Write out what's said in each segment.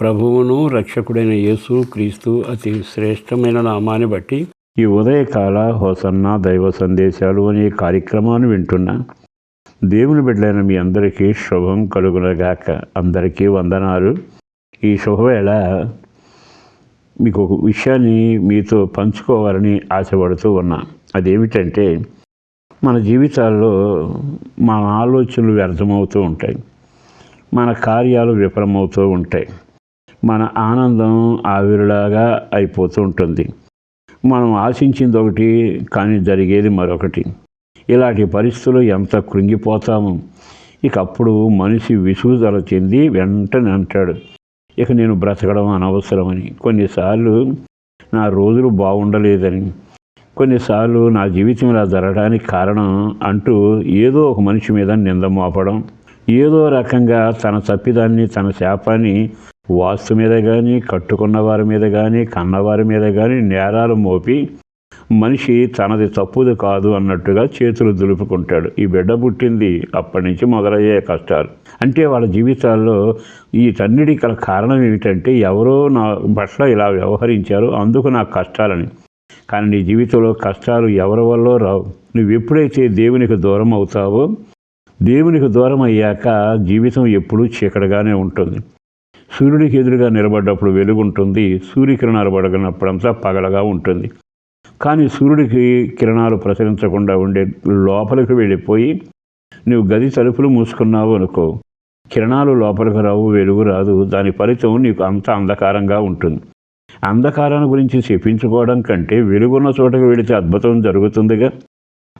ప్రభువును రక్షకుడైన యేసు క్రీస్తు అతి శ్రేష్టమైన నామాన్ని బట్టి ఈ ఉదయకాల హోసన్న దైవ సందేశాలు అనే కార్యక్రమాన్ని వింటున్నా దేవుని బిడ్డలైన మీ అందరికీ శుభం కలుగునగాక. అందరికీ వందనాలు. ఈ శుభవేళ మీకు ఒక విషయాన్ని మీతో పంచుకోవాలని ఆశపడుతూ ఉన్నా. అదేమిటంటే మన జీవితాల్లో మన ఆలోచనలు వ్యర్థమవుతూ ఉంటాయి. మన కార్యాలు విఫలమవుతూ ఉంటాయి. మన ఆనందం ఆవిరిలాగా అయిపోతూ ఉంటుంది మనం ఆశించింది ఒకటి కానీ జరిగేది మరొకటి. ఇలాంటి పరిస్థితులు ఎంత కృంగిపోతాము? ఇక అప్పుడు మనిషి విసుగుదల చెంది వెంటనే అంటాడు ఇక నేను బ్రతకడం అనవసరమని. కొన్నిసార్లు నా రోజులు బాగుండలేదని. కొన్నిసార్లు నా జీవితం ఇలా జరగడానికి కారణం అంటూ ఏదో ఒక మనిషి మీద నింద మోపడం. ఏదో రకంగా తన తప్పిదాన్ని తన శాపాన్ని వాస్తు మీద కానీ కట్టుకున్న వారి మీద కానీ కన్నవారి మీద కానీ నేరాలు మోపి మనిషి తనది తప్పుది కాదు అన్నట్టుగా చేతులు దులుపుకుంటాడు. ఈ బిడ్డ పుట్టింది అప్పటి నుంచి మొదలయ్యే కష్టాలు. అంటే వాళ్ళ జీవితాల్లో ఈ తన్నిటి గల కారణం ఏమిటంటే ఎవరో నా పట్ల ఇలా వ్యవహరించారు అందుకు నా కష్టాలని. కానీ నీ జీవితంలో కష్టాలు ఎవరి వల్ల రావు? నువ్వు ఎప్పుడైతే దేవునికి దూరం అవుతావో దేవునికి దూరం అయ్యాక జీవితం ఎప్పుడూ చీకటిగానే ఉంటుంది. సూర్యుడికి ఎదురుగా నిలబడ్డప్పుడు వెలుగుంటుంది సూర్యకిరణాలు పడగనప్పుడంతా పగలగా ఉంటుంది. కానీ సూర్యుడికి కిరణాలు ప్రసరించకుండా ఉండే లోపలికి వెళ్ళిపోయి నువ్వు గది తలుపులు మూసుకున్నావు అనుకో. కిరణాలు లోపలికి రావు వెలుగు రాదు. దాని ఫలితం నీకు అంత అంధకారంగా ఉంటుంది. అంధకారాన్ని గురించి చెప్పించుకోవడం కంటే వెలుగున్న చోటకు వెళితే అద్భుతం జరుగుతుందిగా.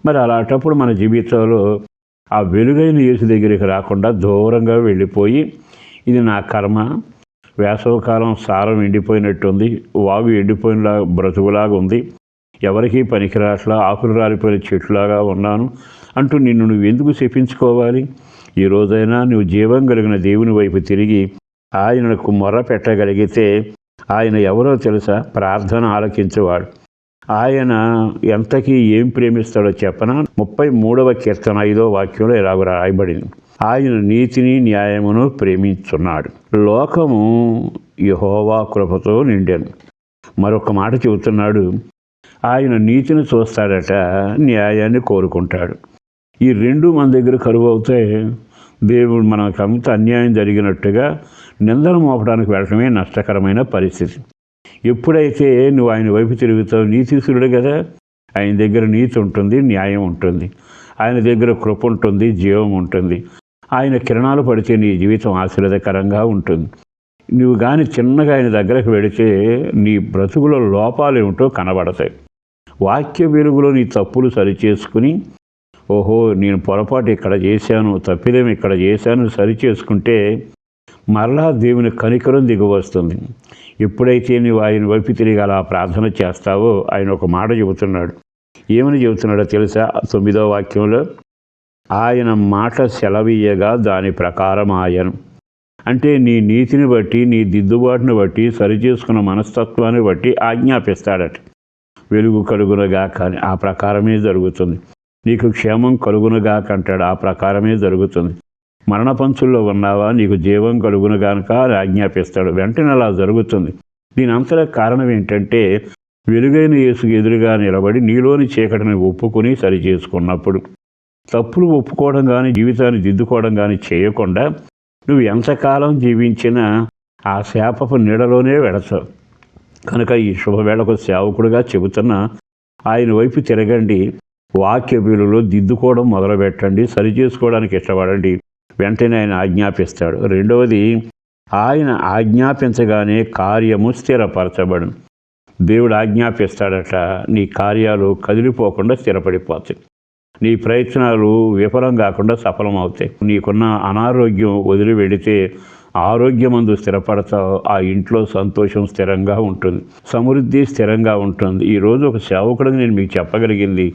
మరి అలాంటప్పుడు మన జీవితంలో ఆ వెలుగైన యేసు దగ్గరికి రాకుండా దూరంగా వెళ్ళిపోయి ఇది నా కర్మ. వేసవకాలం సారం ఎండిపోయినట్టుంది. వాగు ఎండిపోయినలా బ్రతుకులాగా ఉంది ఎవరికీ పనికిరాట్లా ఆకులు రాలిపోయిన చెట్టులాగా ఉన్నాను. అంటూ నిన్ను నువ్వు ఎందుకు చెప్పించుకోవాలి ఈ రోజైనా నువ్వు జీవం కలిగిన దేవుని వైపు తిరిగి ఆయనకు మొర్ర పెట్టగలిగితే ఆయన ఎవరో తెలుసా? ప్రార్థన ఆలకించేవాడు. ఆయన ఎంతకీ ఏం ప్రేమిస్తాడో చెప్పన? ముప్పై మూడవ కీర్తన ఐదో వాక్యంలో ఇలాగ రాయబడింది. ఆయన నీతిని న్యాయమును ప్రేమించున్నాడు. లోకము యహోవా కృపతో నిండాను. మరొక మాట చెబుతున్నాడు. ఆయన నీతిని చూస్తాడట న్యాయాన్ని కోరుకుంటాడు. ఈ రెండు మన దగ్గర కరువు అవుతే దేవుడు మనకంత అన్యాయం జరిగినట్టుగా నిందన మోపడానికి వెళ్ళటమే నష్టకరమైన పరిస్థితి. ఎప్పుడైతే నువ్వు ఆయన వైపు తిరుగుతావు నీతిశ్వరుడు కదా. ఆయన దగ్గర నీతి ఉంటుంది న్యాయం ఉంటుంది. ఆయన దగ్గర కృప ఉంటుంది జీవం ఉంటుంది. ఆయన కిరణాలు పడితే నీ జీవితం ఆశీర్వదకరంగా ఉంటుంది. నువ్వు కానీ చిన్నగా ఆయన దగ్గరకు వెడితే నీ బ్రతుకులో లోపాలు ఏమిటో కనబడతాయి. వాక్య వెలుగులో నీ తప్పులు సరిచేసుకుని ఓహో నేను పొరపాటు ఇక్కడ చేశాను తప్పిదేమి ఇక్కడ చేశాను సరి చేసుకుంటే మరలా దేవుని కనికరం దిగువస్తుంది ఎప్పుడైతే నువ్వు ఆయన వైపు తిరిగి అలా ప్రార్థన చేస్తావో ఆయన ఒక మాట చెబుతున్నాడు. ఏమని చెబుతున్నాడో తెలుసా? తొమ్మిదో వాక్యంలో ఆయన మాట సెలవీయగా దాని ప్రకారం ఆయను. అంటే నీ నీతిని బట్టి నీ దిద్దుబాటును బట్టి సరిచేసుకున్న మనస్తత్వాన్ని బట్టి ఆజ్ఞాపిస్తాడట. వెలుగు కలుగునగా కానీ ఆ ప్రకారమే జరుగుతుంది. నీకు క్షేమం కలుగునగాక అంటాడు ఆ ప్రకారమే జరుగుతుంది. మరణ పంచుల్లో ఉన్నావా? నీకు జీవం కలుగును గనక అని ఆజ్ఞాపిస్తాడు. వెంటనే అలా జరుగుతుంది. దీని అంతర కారణం ఏంటంటే వెలుగైన యేసుకు ఎదురుగా నిలబడి నీలోని చీకటిని ఒప్పుకొని సరి చేసుకున్నప్పుడు తప్పులు ఒప్పుకోవడం కానీ జీవితాన్ని దిద్దుకోవడం కానీ చేయకుండా నువ్వు ఎంతకాలం జీవించినా ఆ శాపపు నీడలోనే వెడతావు కనుక ఈ శుభవేళకు సేవకుడుగా చెబుతున్న ఆయన వైపు తిరగండి. వాక్య విలువలో దిద్దుకోవడం మొదలుపెట్టండి. సరి చేసుకోవడానికి ఇష్టపడండి. వెంటనే ఆయన ఆజ్ఞాపిస్తాడు. రెండవది ఆయన ఆజ్ఞాపించగానే కార్యము స్థిరపరచబడు. దేవుడు ఆజ్ఞాపిస్తాడట నీ కార్యాలు కదిలిపోకుండా స్థిరపడిపోతాయి. నీ ప్రయత్నాలు విఫలం కాకుండా సఫలం అవుతాయి నీకున్న అనారోగ్యం వదిలి వెళితే ఆరోగ్యమందు స్థిరపడతావు. ఆ ఇంట్లో సంతోషం స్థిరంగా ఉంటుంది. సమృద్ధి స్థిరంగా ఉంటుంది. ఈరోజు ఒక సేవకుడిని నేను మీకు చెప్పగలిగింది.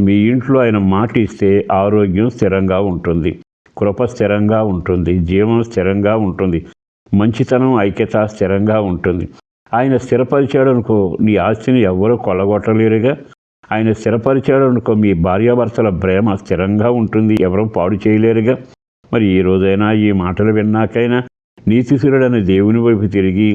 మీ ఇంట్లో ఆయన మాట ఇస్తే ఆరోగ్యం స్థిరంగా ఉంటుంది. కృప స్థిరంగా ఉంటుంది. జీవం స్థిరంగా ఉంటుంది. మంచితనం ఐక్యత స్థిరంగా ఉంటుంది. ఆయన స్థిరపరిచాడు అనుకో నీ ఆస్తిని ఎవ్వరూ కొల్లగొట్టలేరుగా. ఆయన స్థిరపరిచాడు అనుకో మీ భార్యాభర్తల ప్రేమ స్థిరంగా ఉంటుంది ఎవరూ పాడు చేయలేరుగా. మరి ఈ రోజైనా ఈ మాటలు విన్నాకైనా నీతిశురుడైన దేవుని వైపు తిరిగి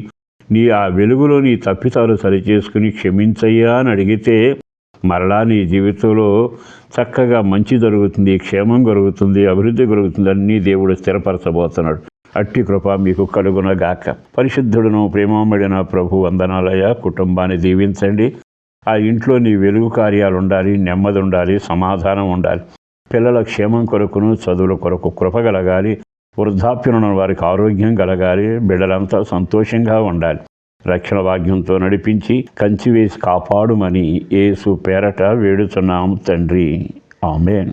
నీ ఆ వెలుగులో నీ తప్పితాలు సరిచేసుకుని క్షమించయ్యా అని అడిగితే మరలా నీ జీవితంలో చక్కగా మంచి జరుగుతుంది క్షేమం కలుగుతుంది అభివృద్ధి కలుగుతుంది అన్నీ దేవుడు స్థిరపరచబోతున్నాడు. అట్టి కృప మీకు కలుగునగాక. పరిశుద్ధుడును ప్రేమమ్మడిన ప్రభు వందనాలయ కుటుంబాన్ని దీవించండి. ఆ ఇంట్లో నీ వెలుగు కార్యాలు ఉండాలి నెమ్మది ఉండాలి సమాధానం ఉండాలి. పిల్లల క్షేమం కొరకును చదువుల కొరకు కృప కలగాలి వృద్ధాప్యులను వారికి ఆరోగ్యం కలగాలి బిడ్డలంతా సంతోషంగా ఉండాలి. రక్షణ భాగ్యంతో నడిపించి కంచి వేసి కాపాడుమని ఏసు పేరట వేడుతున్నాం తండ్రి. ఆమెన్.